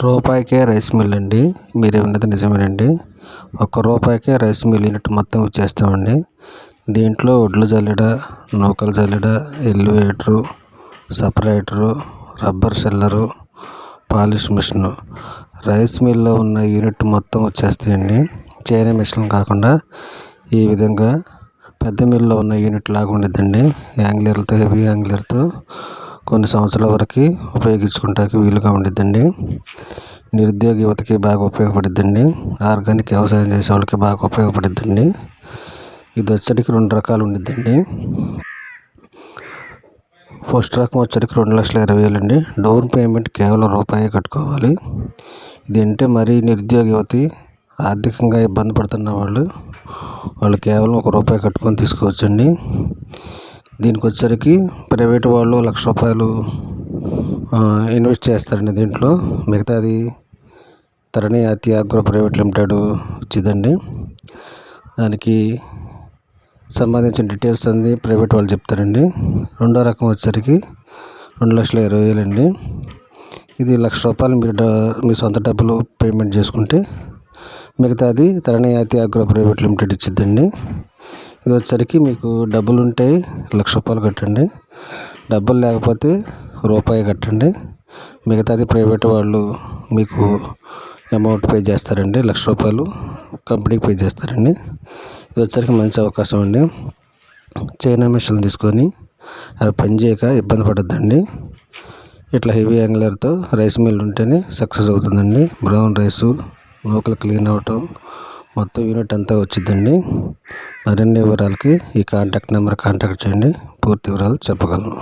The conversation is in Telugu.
రూపాయికే రైస్ మిల్ అండి. మీరు విన్నది నిజమేనండి. ఒక్క రూపాయికే రైస్ మిల్ యూనిట్ మొత్తం ఇచ్చేస్తామండి దీంట్లో ఒడ్లు జల్లెడ నూకలు జల్లెడ elevator separator rubber sheller polish machine. Rice మిల్లో ఉన్న యూనిట్ మొత్తం వచ్చేస్తాయండి. చేనే మిషన్ కాకుండా ఈ విధంగా పెద్ద మిల్లో ఉన్న యూనిట్ లాగా ఉండిద్దండి. యాంగ్లర్లతో హెవీ యాంగ్లర్తో కొన్ని సంవత్సరాల వరకు ఉపయోగించుకుంటానికి వీలుగా ఉండిద్దండి. నిరుద్యోగ యువతకి బాగా ఉపయోగపడిద్దండి. ఆర్గానిక్ వ్యవసాయం చేసే వాళ్ళకి బాగా ఉపయోగపడిద్దండి. ఇది వచ్చరికి రెండు రకాలు ఉండిద్దండి. ఫస్ట్ రకం వచ్చరికి రెండు లక్షల ఇరవై వేలు అండి డౌన్ పేమెంట్ కేవలం రూపాయి కట్టుకోవాలి. ఇది అంటే మరీ నిరుద్యోగ యువతి ఆర్థికంగా ఇబ్బంది పడుతున్న వాళ్ళు వాళ్ళు కేవలం ఒక రూపాయి కట్టుకొని తీసుకోవచ్చండి. దీనికి వచ్చేసరికి ప్రైవేట్ వాళ్ళు లక్ష రూపాయలు ఇన్వెస్ట్ చేస్తారండి దీంట్లో. మిగతాది తరణి అతి అగ్రో ప్రైవేట్ లిమిటెడ్ వచ్చిందండి దానికి సంబంధించిన డీటెయిల్స్ అన్నీ ప్రైవేట్ వాళ్ళు చెప్తారండి. రెండో రకం వచ్చేసరికి రెండు లక్షల ఇరవై వేలండి. ఇది లక్ష రూపాయలు మీరు మీ సొంత డబ్బులు పేమెంట్ చేసుకుంటే మిగతాది తరణి అతి అగ్రో ప్రైవేట్ లిమిటెడ్ ఇచ్చిద్దండి. ఇది వచ్చేసరికి మీకు డబ్బులు ఉంటే లక్ష రూపాయలు కట్టండి. డబ్బులు లేకపోతే రూపాయి కట్టండి. మిగతాది ప్రైవేట్ వాళ్ళు మీకు అమౌంట్ పే చేస్తారండి లక్ష రూపాయలు కంపెనీకి పే చేస్తారండి. ఇది వచ్చరికి మంచి అవకాశం అండి. చైనా మిషన్ తీసుకొని అవి పనిచేయక ఇబ్బంది పడద్దండి. ఇట్లా హెవీ యాంగులర్తో రైస్ మిల్ ఉంటేనే సక్సెస్ అవుతుందండి. బ్రౌన్ రైసు నూకలు క్లీన్ అవటం మొత్తం యూనిట్ అంతా వచ్చిందండి మరిన్ని వివరాలకి ఈ కాంటాక్ట్ నెంబర్ కాంటాక్ట్ చేయండి. పూర్తి వివరాలు చెప్పగలను.